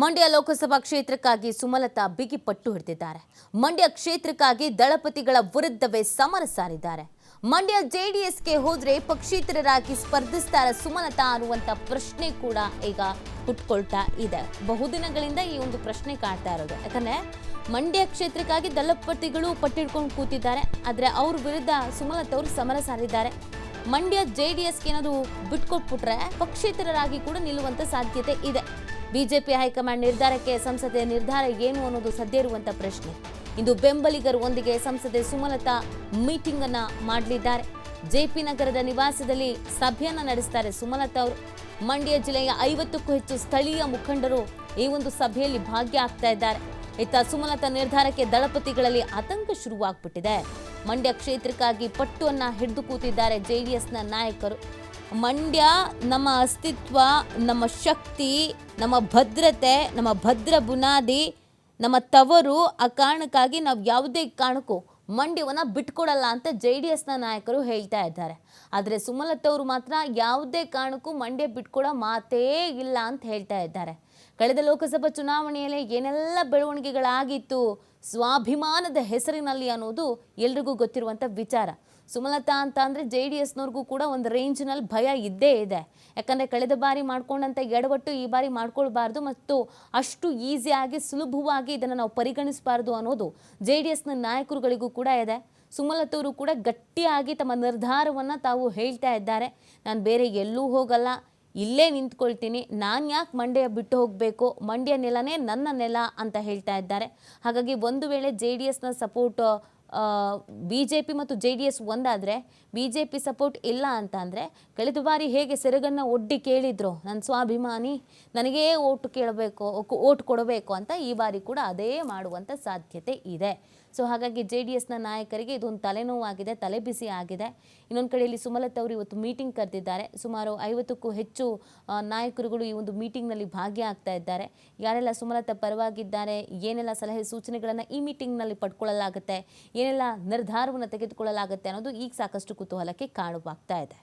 ಮಂಡ್ಯ ಲೋಕಸಭಾ ಕ್ಷೇತ್ರಕ್ಕಾಗಿ ಸುಮಲತಾ ಬಿಗಿ ಪಟ್ಟು ಹಿಡಿದಿದ್ದಾರೆ. ಮಂಡ್ಯ ಕ್ಷೇತ್ರಕ್ಕಾಗಿ ದಳಪತಿಗಳ ವಿರುದ್ಧವೇ ಸಮರ ಸಾರಿದ್ದಾರೆ. ಮಂಡ್ಯ ಜೆಡಿಎಸ್ಗೆ ಹೋದ್ರೆ ಪಕ್ಷೇತರರಾಗಿ ಸ್ಪರ್ಧಿಸ್ತಾರ ಸುಮಲತಾ ಅನ್ನುವಂಥ ಪ್ರಶ್ನೆ ಕೂಡ ಈಗ ಹುಟ್ಕೊಳ್ತಾ ಇದೆ. ಬಹುದಿನಗಳಿಂದ ಈ ಒಂದು ಪ್ರಶ್ನೆ ಕಾಡ್ತಾ ಇರೋದು. ಯಾಕಂದ್ರೆ ಮಂಡ್ಯ ಕ್ಷೇತ್ರಕ್ಕಾಗಿ ದಳಪತಿಗಳು ಪಟ್ಟಿಡ್ಕೊಂಡು ಕೂತಿದ್ದಾರೆ. ಆದರೆ ಅವ್ರ ವಿರುದ್ಧ ಸುಮಲತಾ ಅವರು ಸಮರ ಸಾರಿದ್ದಾರೆ. ಮಂಡ್ಯ ಜೆ ಡಿ ಎಸ್ಗೆ ಏನಾದರೂ ಬಿಟ್ಕೊಟ್ಬಿಟ್ರೆ ಪಕ್ಷೇತರರಾಗಿ ಕೂಡ ನಿಲ್ಲುವಂಥ ಸಾಧ್ಯತೆ ಇದೆ. ಬಿಜೆಪಿ ಹೈಕಮಾಂಡ್ ನಿರ್ಧಾರಕ್ಕೆ ಸಂಸದೆ ನಿರ್ಧಾರ ಏನು ಅನ್ನೋದು ಸದ್ಯ ಇರುವಂತ ಪ್ರಶ್ನೆ. ಇಂದು ಬೆಂಬಲಿಗರೊಂದಿಗೆ ಸಂಸದೆ ಸುಮಲತಾ ಮೀಟಿಂಗ್ ಅನ್ನ ಮಾಡಲಿದ್ದಾರೆ ಜೆಪಿ ನಗರದ ನಿವಾಸದಲ್ಲಿ ಸಭೆಯನ್ನ ನಡೆಸ್ತಾರೆ ಸುಮಲತಾ ಅವರು. ಮಂಡ್ಯ ಜಿಲ್ಲೆಯ ಐವತ್ತಕ್ಕೂ ಹೆಚ್ಚು ಸ್ಥಳೀಯ ಮುಖಂಡರು ಈ ಒಂದು ಸಭೆಯಲ್ಲಿ ಭಾಗ್ಯ ಆಗ್ತಾ ಇದ್ದಾರೆ. ಇತ್ತ ಸುಮಲತಾ ನಿರ್ಧಾರಕ್ಕೆ ದಳಪತಿಗಳಲ್ಲಿ ಆತಂಕ ಶುರುವಾಗ್ಬಿಟ್ಟಿದೆ. ಮಂಡ್ಯ ಕ್ಷೇತ್ರಕ್ಕಾಗಿ ಪಟ್ಟುವನ್ನ ಹಿಡಿದು ಕೂತಿದ್ದಾರೆ ಜೆಡಿಎಸ್ನ ನಾಯಕರು. ಮಂಡ್ಯ ನಮ್ಮ ಅಸ್ತಿತ್ವ, ನಮ್ಮ ಶಕ್ತಿ, ನಮ್ಮ ಭದ್ರತೆ, ನಮ್ಮ ಭದ್ರ ಬುನಾದಿ, ನಮ್ಮ ತವರು ಆ ಕಾರಣಕ್ಕಾಗಿ ನಾವು ಯಾವುದೇ ಕಾರಣಕ್ಕೂ ಮಂಡ್ಯವನ್ನು ಬಿಟ್ಕೊಡಲ್ಲ ಅಂತ ಜೆ ಡಿ ಎಸ್ನ ನಾಯಕರು ಹೇಳ್ತಾ ಇದ್ದಾರೆ. ಆದರೆ ಸುಮಲತಾ ಅವರು ಮಾತ್ರ ಯಾವುದೇ ಕಾರಣಕ್ಕೂ ಮಂಡ್ಯ ಬಿಟ್ಕೊಡೋ ಮಾತೇ ಇಲ್ಲ ಅಂತ ಹೇಳ್ತಾ ಇದ್ದಾರೆ. ಕಳೆದ ಲೋಕಸಭಾ ಚುನಾವಣೆಯಲ್ಲಿ ಏನೆಲ್ಲ ಬೆಳವಣಿಗೆಗಳಾಗಿತ್ತು, ಸ್ವಾಭಿಮಾನದ ಹೆಸರಿನಲ್ಲಿ ಅನ್ನೋದು ಎಲ್ರಿಗೂ ಗೊತ್ತಿರುವಂಥ ವಿಚಾರ. ಸುಮಲತಾ ಅಂತ ಅಂದರೆ ಜೆ ಡಿ ಎಸ್ನವ್ರಿಗೂ ಕೂಡ ಒಂದು ರೇಂಜ್ನಲ್ಲಿ ಭಯ ಇದ್ದೇ ಇದೆ. ಯಾಕಂದರೆ ಕಳೆದ ಬಾರಿ ಮಾಡ್ಕೊಂಡಂಥ ಎಡವಟ್ಟು ಈ ಬಾರಿ ಮಾಡ್ಕೊಳ್ಬಾರ್ದು ಮತ್ತು ಅಷ್ಟು ಈಸಿಯಾಗಿ ಸುಲಭವಾಗಿ ಇದನ್ನು ನಾವು ಪರಿಗಣಿಸಬಾರ್ದು ಅನ್ನೋದು ಜೆ ಡಿ ಎಸ್ನ ನಾಯಕರುಗಳಿಗೂ ಕೂಡ ಇದೆ. ಸುಮಲತವರು ಕೂಡ ಗಟ್ಟಿಯಾಗಿ ತಮ್ಮ ನಿರ್ಧಾರವನ್ನು ತಾವು ಹೇಳ್ತಾ ಇದ್ದಾರೆ. ನಾನು ಬೇರೆ ಎಲ್ಲೂ ಹೋಗಲ್ಲ. ಇಲ್ಲೇ ನಿಂತ್ಕೊಳ್ತೀನಿ, ನಾನು ಯಾಕೆ ಮಂಡ್ಯ ಬಿಟ್ಟು ಹೋಗಬೇಕು? ಮಂಡ್ಯ ನೆಲನೇ ನನ್ನ ನೆಲ ಅಂತ ಹೇಳ್ತಾ ಇದ್ದಾರೆ. ಹಾಗಾಗಿ ಒಂದು ವೇಳೆ ಜೆ ಡಿ ಎಸ್ನ ಸಪೋರ್ಟ್ ಬಿ ಜೆ ಪಿ ಮತ್ತು ಜೆ ಡಿ ಎಸ್ ಒಂದಾದರೆ ಬಿ ಜೆ ಪಿ ಸಪೋರ್ಟ್ ಇಲ್ಲ ಅಂತ ಅಂದರೆ, ಕಳೆದ ಬಾರಿ ಹೇಗೆ ಸೆರಗನ್ನು ಒಡ್ಡಿ ಕೇಳಿದ್ರು ನನ್ನ ಸ್ವಾಭಿಮಾನಿ, ನನಗೇ ಓಟು ಕೇಳಬೇಕು ಓಟ್ ಕೊಡಬೇಕು ಅಂತ ಈ ಬಾರಿ ಕೂಡ ಅದೇ ಮಾಡುವಂಥ ಸಾಧ್ಯತೆ ಇದೆ. ಸೊ ಹಾಗಾಗಿ ಜೆ ಡಿ ಎಸ್ನ ನಾಯಕರಿಗೆ ಇದೊಂದು ತಲೆನೋವಾಗಿದೆ ತಲೆಬಿಸಿ ಆಗಿದೆ. ಇನ್ನೊಂದು ಕಡೆಯಲ್ಲಿ ಸುಮಲತಾ ಅವರು ಇವತ್ತು ಮೀಟಿಂಗ್ ಕರೆದಿದ್ದಾರೆ. ಸುಮಾರು ಐವತ್ತಕ್ಕೂ ಹೆಚ್ಚು ನಾಯಕರುಗಳು ಈ ಒಂದು ಮೀಟಿಂಗ್ನಲ್ಲಿ ಭಾಗಿಯಾಗ್ತಾ ಇದ್ದಾರೆ. ಯಾರೆಲ್ಲ ಸುಮಲತಾ ಪರವಾಗಿದ್ದಾರೆ, ಏನೆಲ್ಲ ಸಲಹೆ ಸೂಚನೆಗಳನ್ನು ಈ ಮೀಟಿಂಗ್ನಲ್ಲಿ ಪಡ್ಕೊಳ್ಳಲಾಗುತ್ತೆ, ಏನೆಲ್ಲ ನಿರ್ಧಾರವನ್ನು ತೆಗೆದುಕೊಳ್ಳಲಾಗುತ್ತೆ ಅನ್ನೋದು ಈಗ ಸಾಕಷ್ಟು ಕುತೂಹಲಕ್ಕೆ ಕಾರಣವಾಗ್ತಾ ಇದೆ.